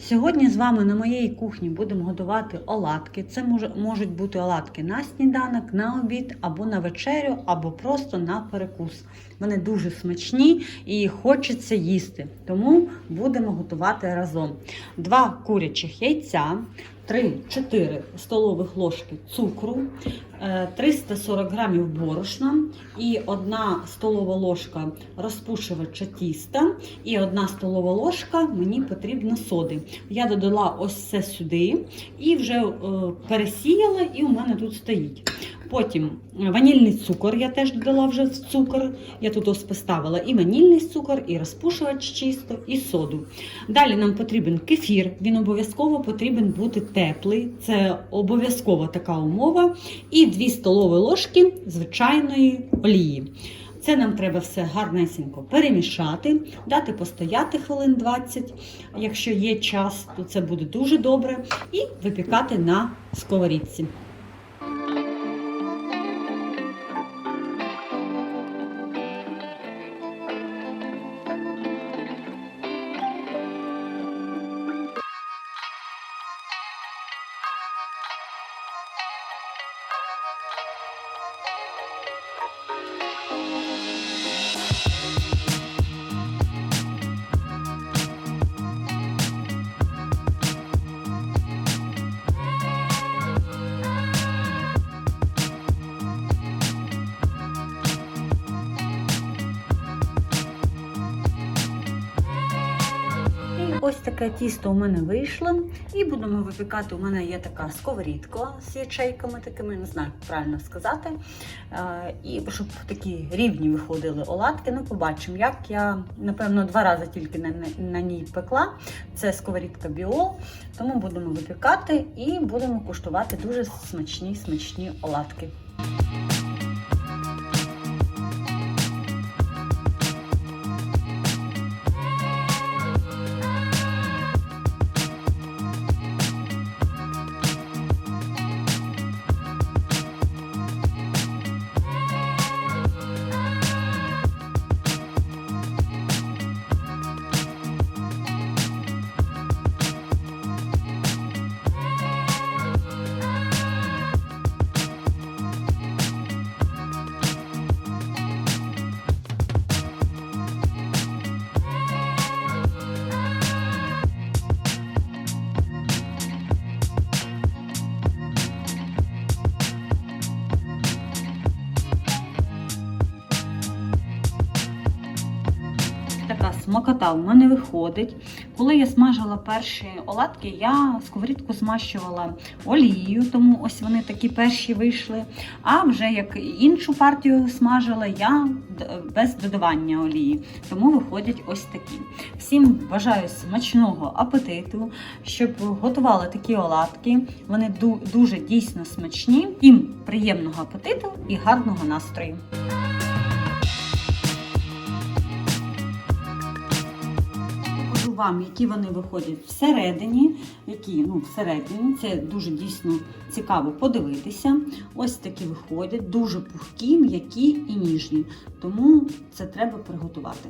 Сьогодні з вами на моїй кухні будемо готувати оладки. Це можуть бути оладки на сніданок, на обід, або на вечерю, або просто на перекус. Вони дуже смачні і хочеться їсти. Тому будемо готувати разом. Два курячих яйця, 3-4 столових ложки цукру, е, 340 грамів борошна і 1 столова ложка розпушувача тіста і 1 столова ложка мені потрібно соди. Я додала ось це сюди і вже е, пересіяла, і у мене тут стоїть. Потім ванільний цукор я теж додала вже в цукор. Я тут ось поставила і ванільний цукор, і розпушувач чисто, і соду. Далі нам потрібен кефір. Він обов'язково потрібен бути теплий. Це обов'язкова така умова. І 2 столові ложки звичайної олії. Це нам треба все гарнесенько перемішати, дати постояти хвилин 20. Якщо є час, то це буде дуже добре. І випікати на сковорідці. Ось таке тісто у мене вийшло. І будемо випікати. У мене є така сковорідка з ячейками такими, не знаю, як правильно сказати. Е, І щоб такі рівні виходили оладки. Ну, побачимо, як я, напевно, два рази тільки на, на ній пекла. Це сковорідка біол. Тому будемо випікати і будемо куштувати дуже смачні, смачні оладки. Така смакота у мене виходить. Коли я смажила перші оладки, я сковорідку змащувала олією, тому ось вони такі перші вийшли. А вже як іншу партію смажила, я без додавання олії. Тому виходять ось такі. Всім бажаю смачного апетиту, щоб готували такі оладки. Вони ду- дуже дійсно смачні. Всім приємного апетиту і гарного настрою. Вам, які вони виходять всередині. Які, ну, всередині. Це дуже дійсно цікаво подивитися. Ось такі виходять, дуже пухкі, м'які і ніжні. Тому це треба приготувати.